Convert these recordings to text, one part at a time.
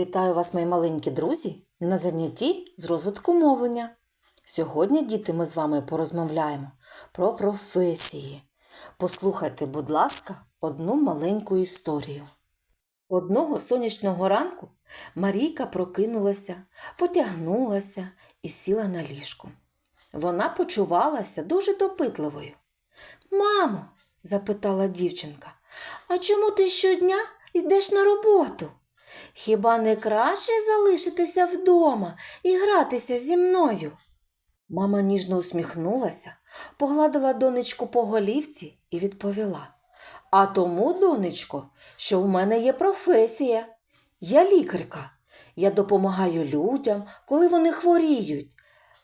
Вітаю вас, мої маленькі друзі, на занятті з розвитку мовлення. Сьогодні, діти, ми з вами порозмовляємо про професії. Послухайте, будь ласка, одну маленьку історію. Одного сонячного ранку Марійка прокинулася, потягнулася і сіла на ліжку. Вона почувалася дуже допитливою. Мамо, запитала дівчинка, а чому ти щодня йдеш на роботу? Хіба не краще залишитися вдома і гратися зі мною? Мама ніжно усміхнулася, погладила донечку по голівці і відповіла. А тому, донечко, що в мене є професія. Я лікарка. Я допомагаю людям, коли вони хворіють.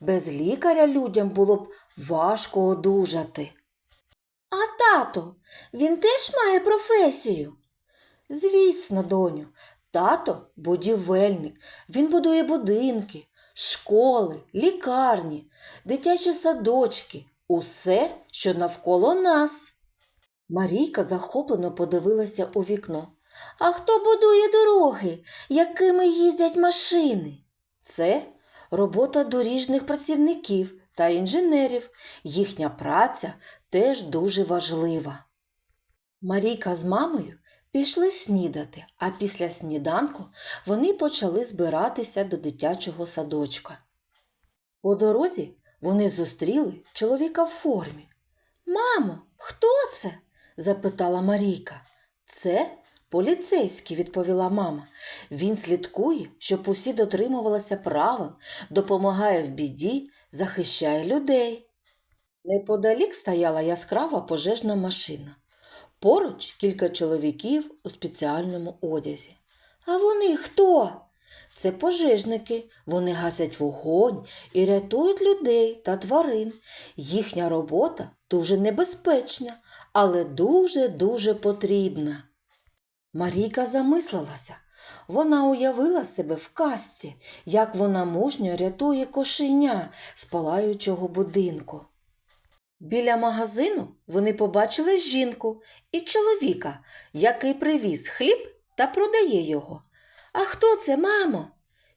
Без лікаря людям було б важко одужати. А тато, він теж має професію? Звісно, доню, тато будівельник. Він будує будинки, школи, лікарні, дитячі садочки, усе, що навколо нас. Марійка захоплено подивилася у вікно. А хто будує дороги, якими їздять машини? Це робота доріжних працівників та інженерів. Їхня праця теж дуже важлива. Марійка з мамою пішли снідати, а після сніданку вони почали збиратися до дитячого садочка. По дорозі вони зустріли чоловіка в формі. Мамо, хто це? запитала Марійка. Це поліцейський, відповіла мама. Він слідкує, щоб усі дотримувалися правил, допомагає в біді, захищає людей. Неподалік стояла яскрава пожежна машина. Поруч кілька чоловіків у спеціальному одязі. А вони хто? Це пожежники. Вони гасять вогонь і рятують людей та тварин. Їхня робота дуже небезпечна, але дуже-дуже потрібна. Марійка замислилася. Вона уявила себе в казці, як вона мужньо рятує кошеня з палаючого будинку. Біля магазину вони побачили жінку і чоловіка, який привіз хліб та продає його. А хто це, мамо?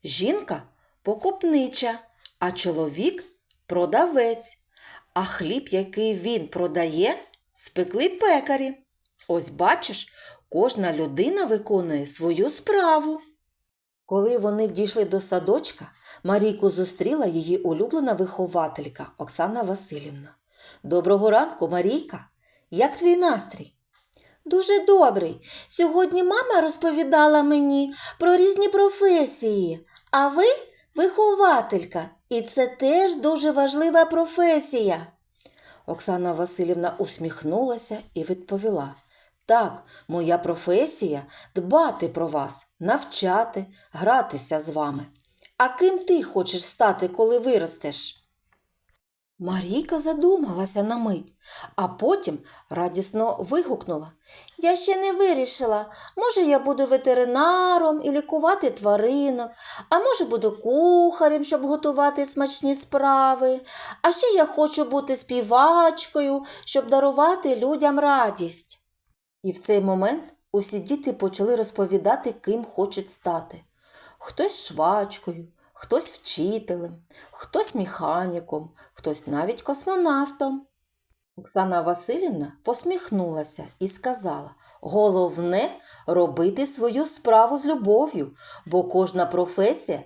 Жінка покупнича, а чоловік продавець. А хліб, який він продає, спекли пекарі. Ось бачиш, кожна людина виконує свою справу. Коли вони дійшли до садочка, Марійку зустріла її улюблена вихователька Оксана Васильівна. Доброго ранку, Марійка. Як твій настрій? Дуже добрий. Сьогодні мама розповідала мені про різні професії, а ви вихователька, і це теж дуже важлива професія. Оксана Васильівна усміхнулася і відповіла. Так, моя професія дбати про вас, навчати, гратися з вами. А ким ти хочеш стати, коли виростеш? Марійка задумалася на мить, а потім радісно вигукнула. Я ще не вирішила. Може, я буду ветеринаром і лікувати тваринок, а може, буду кухарем, щоб готувати смачні справи. А ще я хочу бути співачкою, щоб дарувати людям радість. І в цей момент усі діти почали розповідати, ким хочуть стати. Хтось швачкою, хтось вчителем, хтось механіком, хтось навіть космонавтом. Оксана Васильівна посміхнулася і сказала головне робити свою справу з любов'ю, бо кожна професія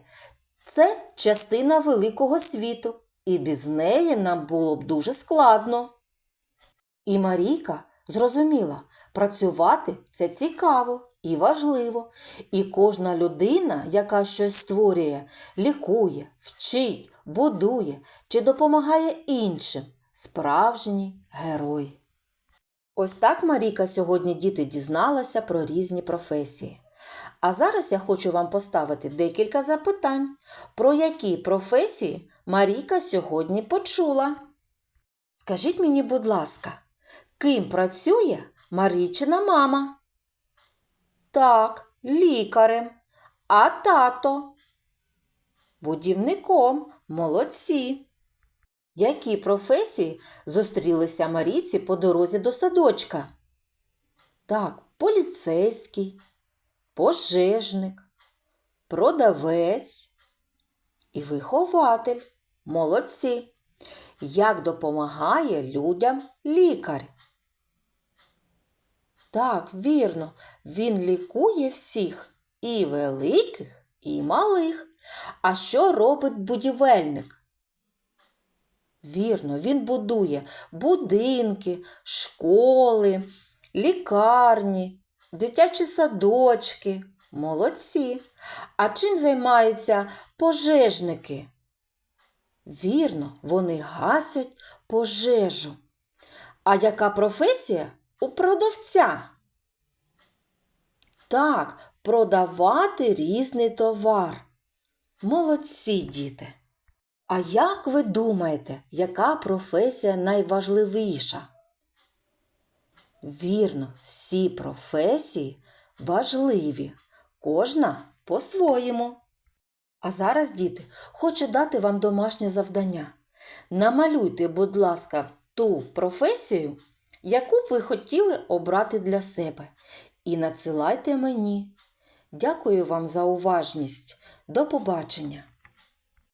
це частина великого світу, і без неї нам було б дуже складно. І Марійка зрозуміла, працювати це цікаво і важливо, і кожна людина, яка щось створює, лікує, вчить, будує чи допомагає іншим, справжній герой. Ось так Маріка сьогодні діти дізналася про різні професії. А зараз я хочу вам поставити декілька запитань, про які професії Маріка сьогодні почула. Скажіть мені, будь ласка, ким працює Марічина мама? Так, лікарем. А тато? Будівником. Молодці. Які професії зустрілися Маріці по дорозі до садочка? Так, поліцейський, пожежник, продавець і вихователь. Молодці. Як допомагає людям лікар? Так, вірно, він лікує всіх і великих, і малих. А що робить будівельник? Вірно, він будує будинки, школи, лікарні, дитячі садочки. Молодці. А чим займаються пожежники? Вірно, вони гасять пожежу. А яка професія у продавця? Так, продавати різний товар. Молодці, діти. А як ви думаєте, яка професія найважливіша? Вірно, всі професії важливі, кожна по-своєму. А зараз, діти, хочу дати вам домашнє завдання. Намалюйте, будь ласка, ту професію, яку б ви хотіли обрати для себе, і надсилайте мені. Дякую вам за уважність. До побачення!